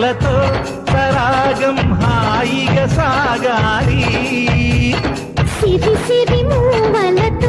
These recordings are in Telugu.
కళ్ళతో తరాగం హాయిగా సాగాలి సిరి సిరి మూవలతో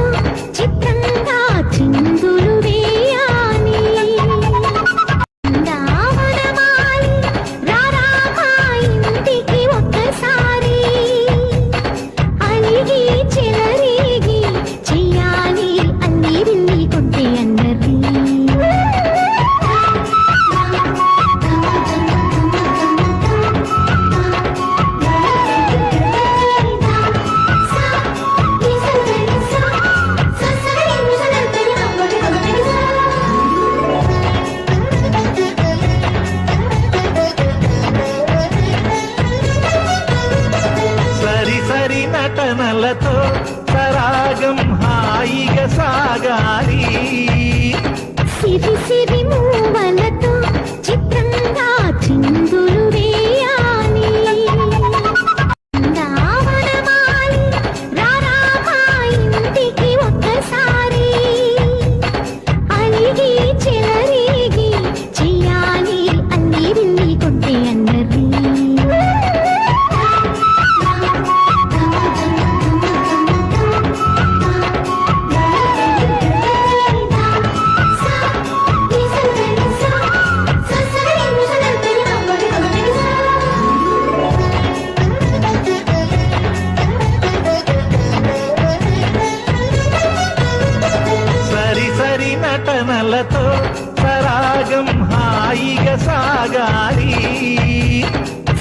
तो హాయిగా సాగాలి.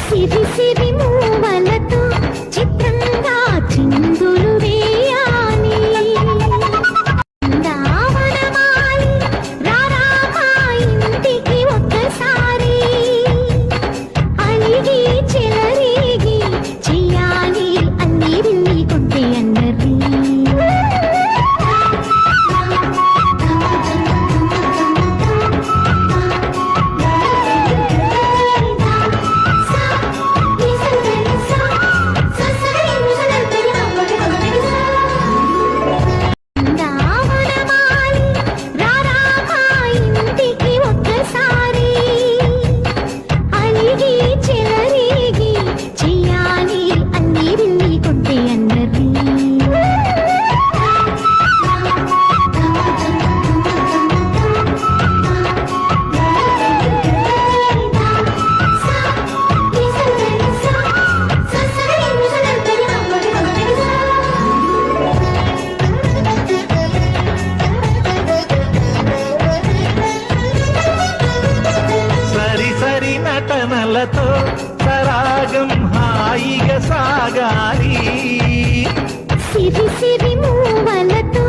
సిరి సిరి మూ కలతో సరాగం హాయిగా సాగాలి. సిరి సిరి మూవలతో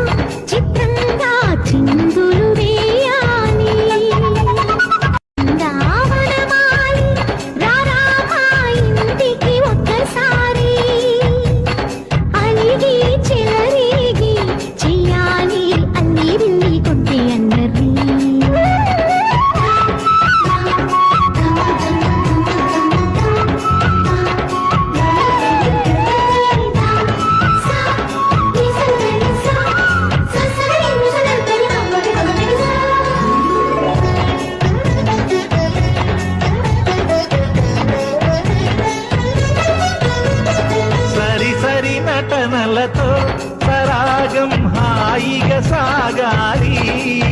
హాయిగా సాగాలి.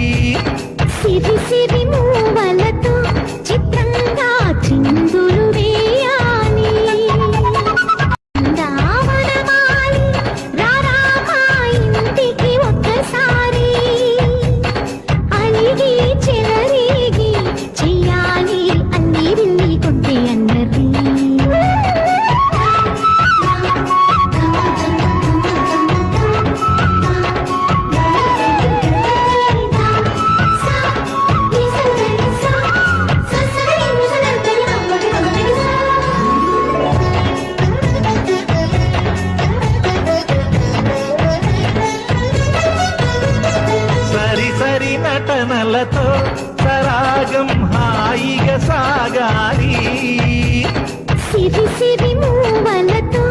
నటనలతో సరాగం హాయిగా సాగాలి. సిరి సిరి మూవలతో